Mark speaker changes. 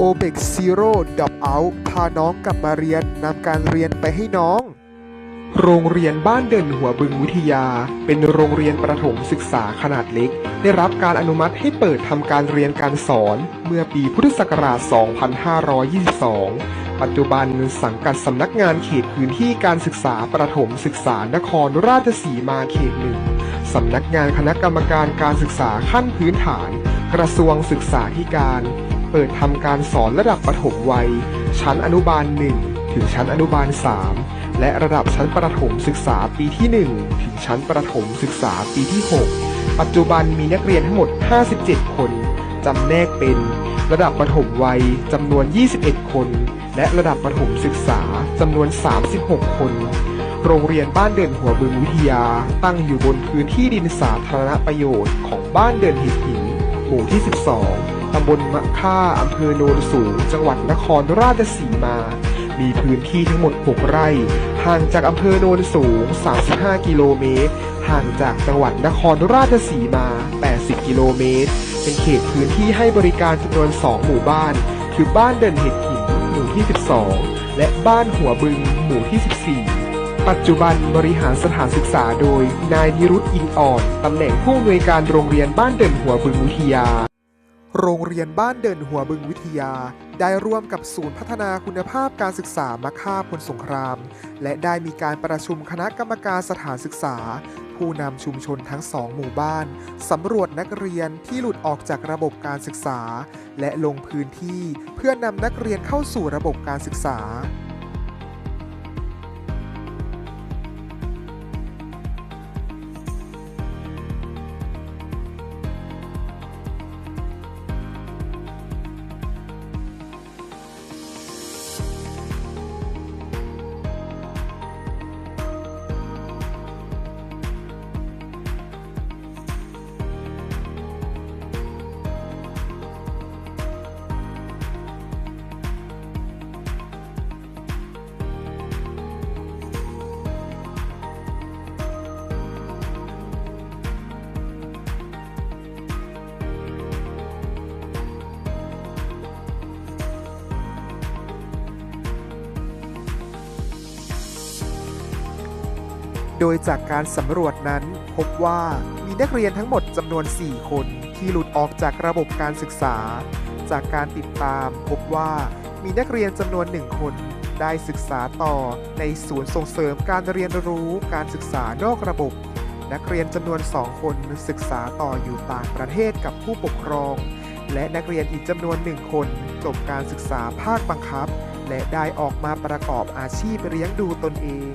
Speaker 1: o b e x Zero Drop Out พาน้องกลับมาเรียนนำการเรียนไปให้น้อง โรงเรียนบ้านเด่นหัวบึงวิทยา เป็นโรงเรียนประถมศึกษาขนาดเล็ก ได้รับการอนุมัติให้เปิดทำการเรียนการสอนเมื่อปีพุทธศักราช 2522ปัจจุบันสังกัดสำนักงานเขตพื้นที่การศึกษาประถมศึกษานครราชสีมาเขตหนึ่งสำนักงานคณะกรรมการการศึกษาขั้นพื้นฐาน กระทรวงศึกษาธิการ เปิดทำการสอนระดับประถมวัย ชั้นอนุบาล 1 ถึงชั้นอนุบาล 3 และระดับชั้นประถมศึกษาปีที่ 1 ถึงชั้นประถมศึกษาปีที่ 6 ปัจจุบันมีนักเรียนทั้งหมด 57 คนจำแนกเป็น ระดับประถมวัยจำนวน 21 คน และระดับประถมศึกษาจำนวน 36 คน โรงเรียนบ้านเด่นหัวบึงวิทยา ตั้งอยู่บนพื้นที่ดินสาธารณประโยชน์ของบ้านเด่นหินหินหมู่ที่ 12 ตำบลมะค่าอำเภอโนนสูง จังหวัดนครราชสีมา มีพื้นที่ทั้งหมด 6 ไร่ ห่างจากอำเภอโนนสูง 35 กิโลเมตร ห่างจากจังหวัดนครราชสีมา 80 กิโลเมตร เป็นเขตพื้นที่ให้บริการจำนวน 2 หมู่บ้าน คือบ้านเด่นเห็ดหิน หมู่ที่ 12 และบ้านหัวบึง หมู่ที่ 14ปัจจุบันบริหารสถานศึกษาโดย นายนิรุตอินอ่อน ตำแหน่งผู้อำนวยการโรงเรียนบ้านเด่นหัวบึงวิทยา โรงเรียนบ้านเด่นหัวบึงวิทยา ได้ร่วมกับศูนย์พัฒนาคุณภาพการศึกษามะค่าพลสงคราม และได้มีการประชุมคณะกรรมการสถานศึกษา ผู้นำชุมชนทั้งสองหมู่บ้านสำรวจนักเรียนที่หลุดออกจากระบบการศึกษา และลงพื้นที่เพื่อนำนักเรียนเข้าสู่ระบบการศึกษา โดยจากการสำรวจนั้น พบว่ามีนักเรียนทั้งหมดจำนวน 4 คนที่หลุดออกจากระบบการศึกษา จากการติดตามพบว่ามีนักเรียนจำนวน1คน ได้ศึกษาต่อในศูนย์ส่งเสริมการเรียนรู้การศึกษานอกระบบ นักเรียนจำนวน 2 คนศึกษาต่ออยู่ต่างประเทศกับผู้ปกครอง และนักเรียนอีกจำนวน1คน จบการศึกษาภาคบังคับ และได้ออกมาประกอบอาชีพเลี้ยงดูตนเอง